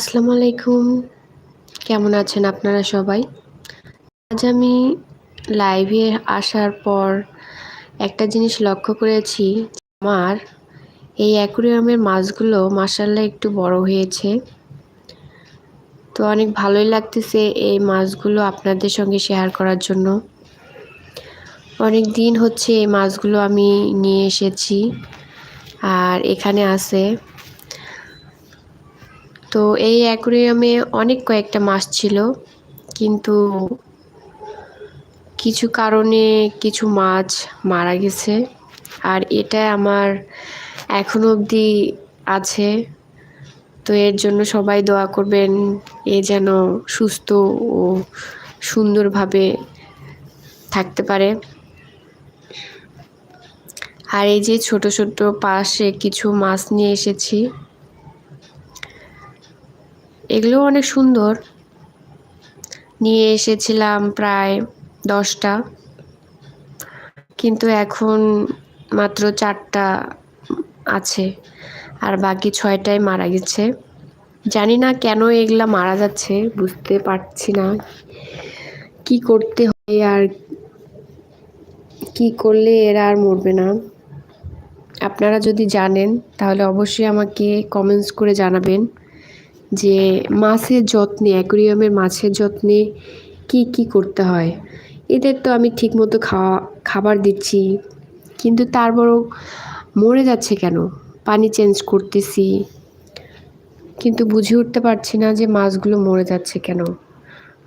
আসসালামু আলাইকুম। কেমন আছেন আপনারা সবাই? আজ আমি লাইভে আসার পর একটা জিনিস লক্ষ্য করেছি, আমার এই অ্যাকুরিয়ামের মাছগুলো মাসাল্লাহ একটু বড় হয়েছে। তো অনেক ভালোই লাগতেছে এই মাছগুলো আপনাদের সঙ্গে শেয়ার করার জন্য। অনেক দিন হচ্ছে এই মাছগুলো আমি নিয়ে এসেছি, আর এখানে আছে তো এই অ্যাকুরিয়ামে অনেক কয়েকটা মাছ ছিল, কিন্তু কিছু কারণে কিছু মাছ মারা গেছে। আর এটা আমার এখনও অবধি আছে, তো এর জন্য সবাই দোয়া করবেন এ যেন সুস্থ ও সুন্দরভাবে থাকতে পারে। আর এই যে ছোট ছোট পাশে কিছু মাছ নিয়ে এসেছি এগুলো অনেক সুন্দর। নিয়ে এসেছিলাম প্রায় দশটা। কিন্তু এখন মাত্র চারটা আছে, আর বাকি ছয়টাই মারা গেছে। জানি না কেন এগুলা মারা যাচ্ছে, বুঝতে পারছি না। কি করতে হয় আর কি করলে এরা আর মরবে না? আপনারা যদি জানেন, তাহলে অবশ্যই আমাকে কমেন্টস করে জানাবেন। যে মাছের যত্নে, অ্যাকোরিয়ামের মাছের যত্নে কি কি করতে হয়? এদের তো আমি ঠিকমতো খাওয়া, খাবার দিচ্ছি, কিন্তু তারপরও মরে যাচ্ছে কেন? পানি চেঞ্জ করতেছি, কিন্তু বুঝে উঠতে পারছি না যে মাছগুলো মরে যাচ্ছে কেন?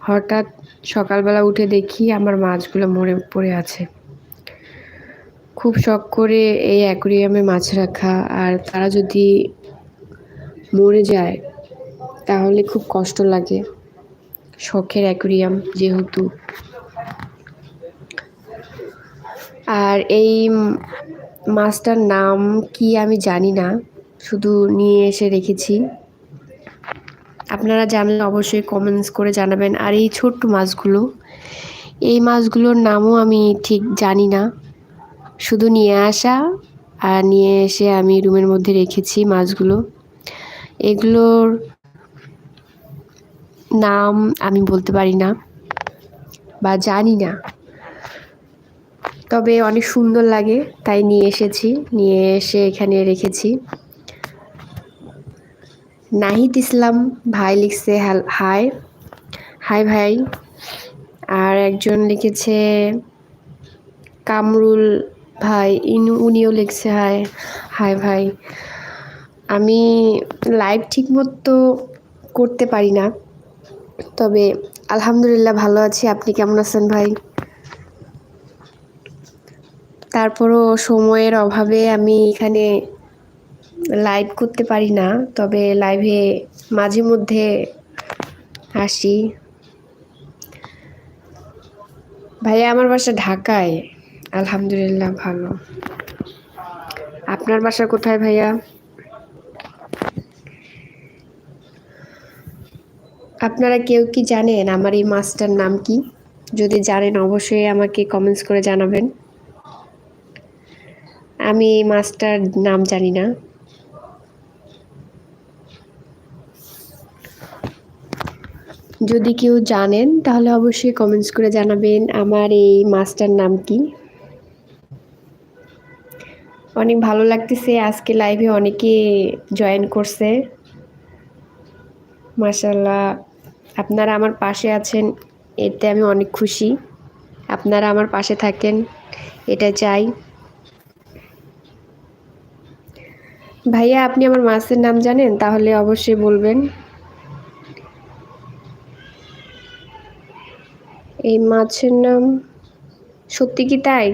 হঠাৎ সকালবেলা উঠে দেখি আমার মাছগুলো মরে, পড়ে আছে। খুব শখ করে এই অ্যাকোরিয়ামে মাছ রাখা, আর তারা যদি মরে যায় তাহলে খুব কষ্ট লাগে। শখের অ্যাকুরিয়াম যেহেতু। আর এই মাছটার নাম কি আমি জানি না, শুধু নিয়ে এসে রেখেছি। আপনারা জানলে অবশ্যই কমেন্টস করে জানাবেন। আর এই ছোট্ট মাছগুলো, এই মাছগুলোর নামও আমি ঠিক জানি না। শুধু নিয়ে আসা আর নিয়ে এসে আমি রুমের মধ্যে রেখেছি মাছগুলো। এগুলোর নাম আমি বলতে পারি না বা জানি না। তবে অনেক সুন্দর লাগে, তাই নিয়ে এসেছি, নিয়ে এসে এখানে রেখেছি। নাহিদ ইসলাম ভাই লিখছে হাই। হাই ভাই। আর একজন লিখেছে, কামরুল ভাই, ইন, উনিও লিখছে, হাই। হাই ভাই। আমি লাইভ ঠিক মতো করতে পারি না। তবে আলহামদুলিল্লাহ ভালো আছি। আপনি কেমন আছেন ভাই? তারপরও সময়ের অভাবে আমি এখানে লাইভ করতে পারি না, তবে লাইভে মাঝে মধ্যে আসি। ভাইয়া আমার বাসা ঢাকায়। আলহামদুলিল্লাহ ভালো। আপনার বাসা কোথায় ভাইয়া? আপনারা কেউ কি জানেন আমার এই মাছটার নাম কি? যদি জানেন অবশ্যই আমাকে কমেন্টস করে জানাবেন। আমি এই মাছটার নাম জানি না। যদি কেউ জানেন তাহলে অবশ্যই কমেন্টস করে জানাবেন আমার এই মাছটার নাম কি। অনেক ভালো লাগতেছে, আজকে লাইভে অনেকে জয়েন করছে। মাসাল্লাহ আপনারা আমার পাশে আছেন, এতে আমি অনেক খুশি। আপনারা আমার পাশে থাকেন, এটা চাই। ভাইয়া, আপনি আমার মাছের নাম জানেন? তাহলে অবশ্যই বলবেন। এই মাছের নাম সত্যি কি তাই?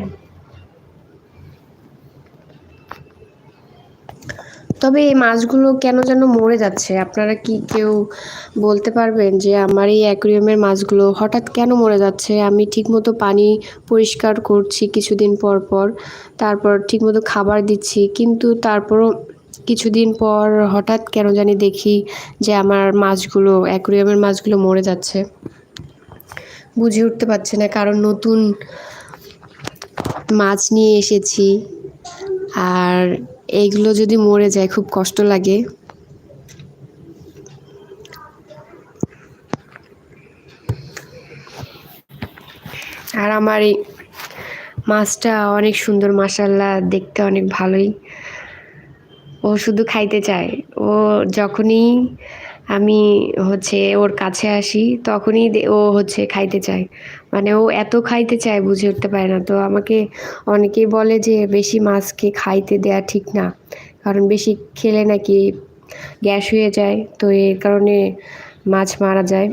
তবে এই মাছগুলো কেন যেন মরে যাচ্ছে? আপনারা কি কেউ বলতে পারবেন যে আমার এই অ্যাকুরিয়ামের মাছগুলো হঠাৎ কেন মরে যাচ্ছে? আমি ঠিকমতো পানি পরিষ্কার করছি কিছুদিন পর পর, তারপর ঠিকমতো খাবার দিচ্ছি, কিন্তু তারপরও কিছুদিন পর হঠাৎ কেন জানি দেখি যে আমার মাছগুলো, অ্যাকুরিয়ামের মাছগুলো মরে যাচ্ছে। বুঝে উঠতে পারছে না, কারণ নতুন মাছ নিয়ে এসেছি, আর এইগুলো যদি মরে যায়, খুব কষ্ট লাগে। আর আমার এই মাছটা অনেক সুন্দর মাসাল্লা দেখতে অনেক ভালোই। ও শুধু খাইতে চায়। ও যখনই আমি হচ্ছে ওর কাছে আসি, তখনই ও হচ্ছে খাইতে চায়। মানে ও এত খাইতে চায়, বুঝে উঠতে পারে না। তো আমাকে অনেকেই বলে যে, বেশি মাছকে খাইতে দেয়া ঠিক না। কারণ বেশি খেলে নাকি গ্যাস হয়ে যায়, তো এর কারণে মাছ মারা যায়।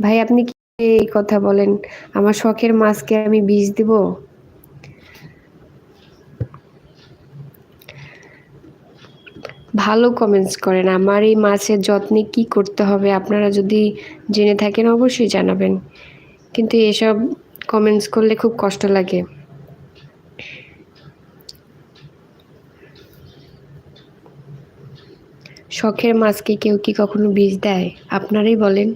ভাই, আপনি কি এই কথা বলেন? আমার শখের মাছকে আমি বিষ দিব? ভালো কমেন্টস করেন। আমার এই মাছের যত্নে কি করতে হবে আপনারা যদি জেনে থাকেন অবশ্যই জানাবেন। কিন্তু এসব কমেন্টস করলে খুব কষ্ট লাগে। শখের মাছকে কেউ কি কখনো বীজ দেয়? আপনারাই বলেন।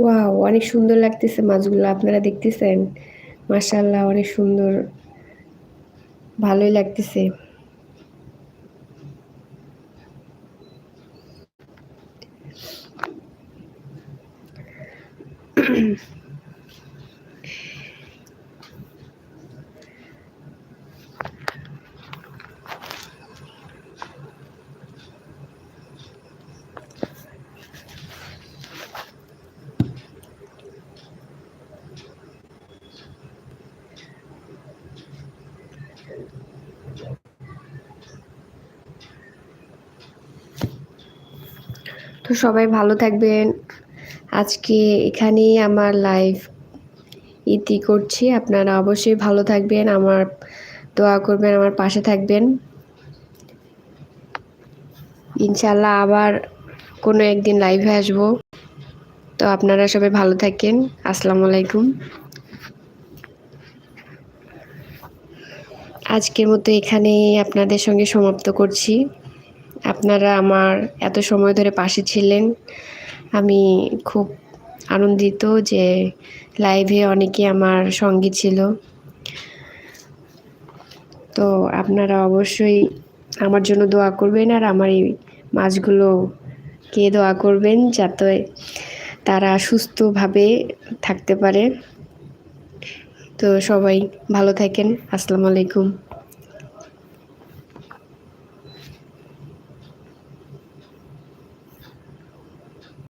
ওয়াও অনেক সুন্দর লাগতেছে মাছগুলো আপনারা দেখতেছেন? মাশাল্লাহ অনেক সুন্দর। ভালোই লাগতেছে। তো সবাই ভালো থাকবেন। আজকে এখানেই আমার লাইভ ইতি করছি। আপনারা অবশ্যই ভালো থাকবেন, আমার দোয়া করবেন, আমার পাশে থাকবেন। ইনশাল্লাহ আবার কোনো একদিন লাইভে আসব। তো আপনারা সবাই ভালো থাকেন। আসসালামু আলাইকুম। আজকের মতো এখানেই আপনাদের সঙ্গে সমাপ্ত করছি। আপনারা আমার এত সময় ধরে পাশে ছিলেন। আমি খুব আনন্দিত যে লাইভে অনেকে আমার সঙ্গী ছিল। তো আপনারা অবশ্যই আমার জন্য দোয়া করবেন আর আমার এই মাছগুলো কে দোয়া করবেন যাতে তারা সুস্থভাবে থাকতে পারে। তো সবাই ভালো থাকেন। আসসালামু আলাইকুম।